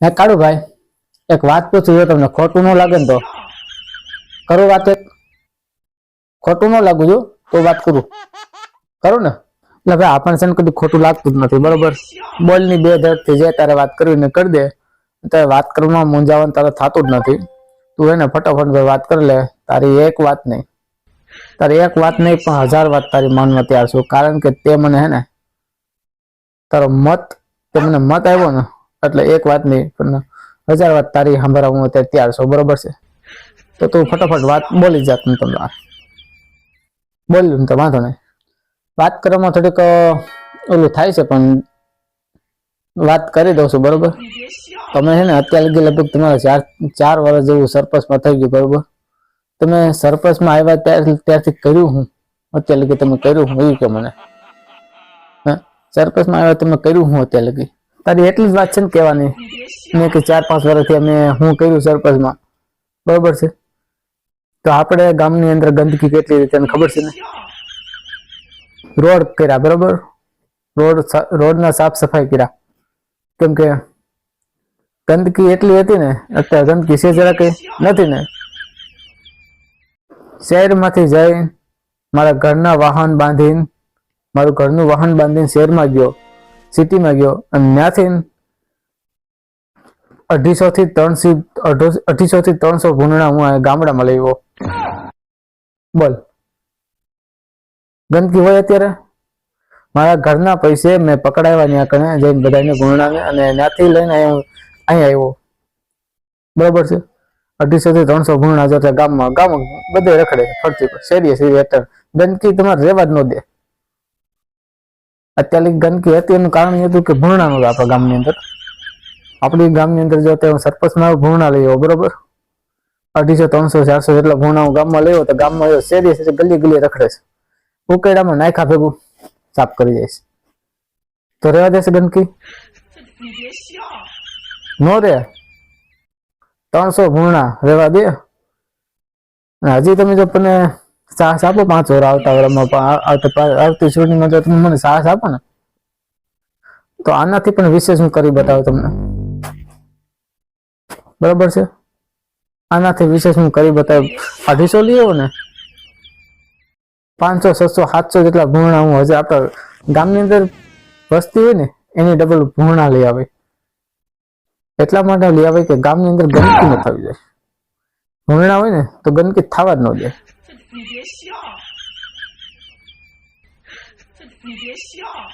હે ભાઈ, એક વાત પૂછું, જો તમને ખોટું ન લાગે ને તો. કરું વાત એક? ખોટું ન લાગુ, જો, તો વાત કરું. કરું ને? એટલે ભાઈ, આપણને છે ને કદી ખોટું લાગતું જ નથી, બરોબર? બોલની બે ધડથી જે તારે વાત કરવી ને કરી દે. તારે વાત કરવામાં મૂંઝાવન તારે થતું જ નથી. તું એને ફટાફટ ભાઈ વાત કરી લે, તારી એક વાત નહીં. તારી એક વાત નહીં, પણ હજાર વાત તારી માનવા તૈયાર છું. કારણ કે તે મને હે ને, તારો મત, તે મને મત આવ્યો ને એટલે એક વાત નહીં, પણ હજાર વાત તારી સાંભળવા હું અત્યારે તૈયાર છું, બરોબર છે? તો તું ફટાફટ વાત બોલી જાત ને તમને બોલ્યું ને તો વાંધો નહીં. વાત કરવામાં થોડીક ઓલું થાય છે, પણ વાત કરી દઉં છું, બરોબર? તમે છે ને અત્યાર લગી લગભગ તમારે ચાર ચાર વર્ષ જેવું સરપંચમાં થઈ ગયું, બરોબર? તમે સરપંચમાં આવ્યા ત્યાર, ત્યારથી કર્યું હું? અત્યાર લગી તમે કર્યું હું, એવું કે મને? સરપંચમાં આવ્યા તમે કર્યું હું અત્યાર લગી? તારી એટલી જ વાત છે ને કહેવાની. મેં કે ચાર પાંચ વર્ષથી અમે હું કર્યું સરપંચમાં બરોબર છે? તો આપણે ગામની અંદર ગંદકી કેટલી રીતે ખબર છે ને? રોડ કર્યા, બરોબર? રોડ રોડના સાફ સફાઈ કર્યા. કેમ કે ગંદકી એટલી હતી ને, અત્યારે ગંદકી છે જરા કઈ નથી ને? શહેરમાંથી જઈ મારા ઘરના વાહન બાંધીને, મારું ઘરનું વાહન બાંધીને શહેરમાં ગયો. સિટીમાં ગયો અને ત્યાંથી અઢીસો થી ત્રણસો અઢીસો થી ત્રણસો ભૂંડણા હું ગામડામાં લઈ આવ્યો. બોલ. ગંદકી હોય અત્યારે? મારા ઘરના પૈસે મેં પકડાવ્યા ત્યાં કણે જઈને બધાને ભૂંડણાને અને ત્યાંથી લઈને અહીંયા આવ્યો. બરોબર છે? અઢીસો થી ત્રણસો ભૂંડણા જતા ગામમાં, ગામ બધે રખડે, ફરતી પર, શેરીએ શેરી હેઠળ ગંદકી તમારે રહેવા જ ન દે. અત્યારે ગંદકી હતી, એનું કારણ એ હતું કે ભૂંડણા નહોતા આપણા ગામની અંદર. આપણી ગામની અંદર જો તે સરપંચમાં ભૂરણા લઈ બરોબર? અઢીસો, ત્રણસો, ચારસો જેટલા ભૂરણા હું ગામમાં લેવો તો ગામમાં શેરી છે ગલી ગલી રખડે છે. ઉકેડામાં નાયખા ભેગું, સાફ કરી જાય છે તો રહેવા દેશે ગંદકી? નો રે ત્રણસો ભૂરણા રહેવા દે. હજી તમે જો મને સાહસ આપો, પાંચ વાર આવતા આવતા ચૂંટણીમાં જો તમે મને સાહસ આપો ને, તો આનાથી પણ વિશેષ હું કરી બતાવું તમને. બરોબર છે? આનાથી વિશેષ હું કરી બતાવ. અઢીસો લઈ ને. પાંચસો, છસો, સાતસો જેટલા ભૂણા હું હજી આપણા ગામની અંદર વસ્તી હોય ને, એની ડબલ ભૂણા લઈ આવે. એટલા માટે લઈ આવે કે ગામની અંદર ગંદકી ન થવી જાય ભૂણા હોય ને, તો ગંદકી થવા જ ન દે. 你别笑，这你别笑。